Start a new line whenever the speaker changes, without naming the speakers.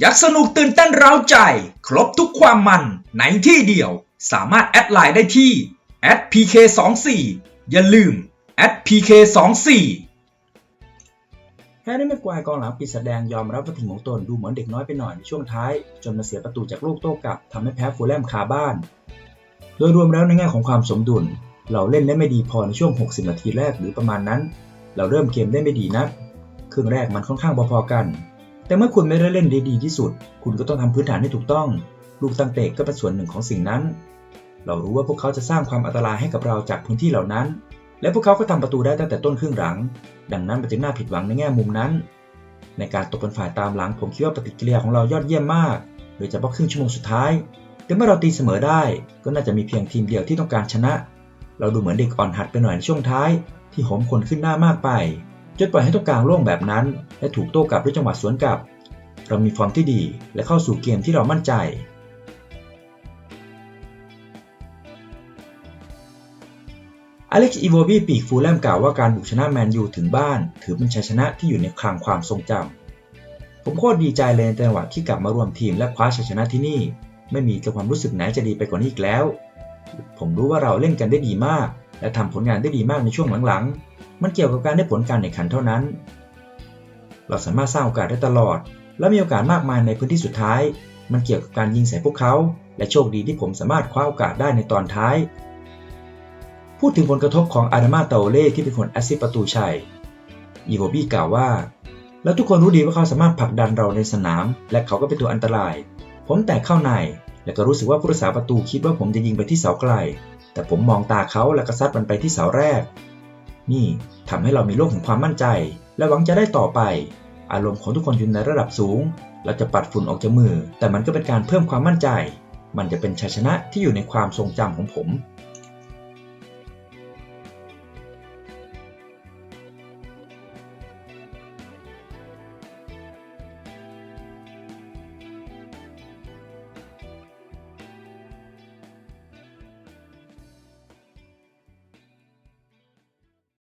อยากสนุกตื่นเต้นเร้าใจ ครบทุกความมันในที่เดียว สามารถแอดไลน์ได้ที่ @pk24 อย่าลืม @pk24
แฮร์รี่แม็กควายกองหลังปีศาจแดงยอมรับว่าทีมของตนดูเหมือนเด็กน้อยไปหน่อยในช่วงท้าย จนมาเสียประตูจากลูกโต้กลับทำให้แพ้ฟูลแลมคาบ้าน โดยรวมแล้วในแง่ของความสมดุล เราเล่นได้ไม่ดีพอในช่วง 60 นาทีแรกหรือประมาณนั้น เราเริ่มเกมได้ไม่ดีนักครึ่งแรกมันค่อนข้างพอๆกัน แต่เมื่อคุณไม่ได้เล่นได้ดีที่สุด คุณก็ต้องทำพื้นฐานให้ถูกต้อง ลูกตั้งเตะก็เป็นส่วนหนึ่งของสิ่งนั้น เรารู้ว่าพวกเขาจะสร้างความอันตรายให้กับเราจากพื้นที่เหล่านั้น และพวกเขาก็ทำประตูได้ตั้งแต่ต้นครึ่งหลัง ดังนั้นมันจึงน่าผิดหวังในแง่มุมนั้น ในการตกเป็นฝ่ายตามหลังผมคิดว่าปฏิกิริยาของเรายอดเยี่ยมมาก โดยเฉพาะครึ่งชั่วโมงสุดท้าย แต่เมื่อเราตีเสมอได้ ก็น่าจะมีเพียงทีมเดียวที่ต้องการชนะ เราดูเหมือนเด็กอ่อนหัดไปหน่อยในช่วงท้าย ที่โหมคนขึ้นหน้ามากไป จนปล่อยให้ตรงกลางโล่งแบบนั้น และถูกโต้กลับด้วยจังหวะสวนกลับ เรามีฟอร์มที่ดีและเข้าสู่เกมที่เรามั่นใจอเล็กซ์อีโวบีปีกฟูลแลมกล่าวว่าการบุกชนะแมนยูถึงบ้าน ถือเป็นชัยชนะที่อยู่ในคลังความทรงจำ ผมโคตรดีใจเลยในจังหวะที่กลับมารวมทีมและคว้าชัยชนะที่นี่ ไม่มีความรู้สึกไหนจะดีไปกว่านี้อีกแล้ว ผมรู้ว่าเราเล่นกันได้ดีมาก และทำผลงานได้ดีมากในช่วงหลังๆ มันเกี่ยวกับการได้ผลการแข่งขันเท่านั้น เราสามารถสร้างโอกาสได้ตลอด และมีโอกาสมากมายในพื้นที่สุดท้าย มันเกี่ยวกับการยิงใส่พวกเขา และโชคดีที่ผมสามารถคว้าโอกาสได้ในตอนท้าย พูดถึงผลกระทบของอาดามาเตาเล่ที่เป็นคนแอสซิสต์ประตูชัย อีโวบี้กล่าวว่า แล้วทุกคนรู้ดีว่าเขาสามารถผลักดันเราในสนาม และเขาก็เป็นตัวอันตราย ผมแตกเข้าในและก็รู้สึกว่าผู้รักษาประตูคิดว่าผมจะยิงไปที่เสาไกล แต่ผมมองตาเขาและก็ซัดมันไปที่เสาแรก นี่ทำให้เรามีโลกแห่งความมั่นใจ และหวังจะได้ต่อไป อารมณ์ของทุกคนอยู่ในระดับสูง เราจะปัดฝุ่นออกจากมือ แต่มันก็เป็นการเพิ่มความมั่นใจ มันจะเป็นชัยชนะที่อยู่ในความทรงจำของผม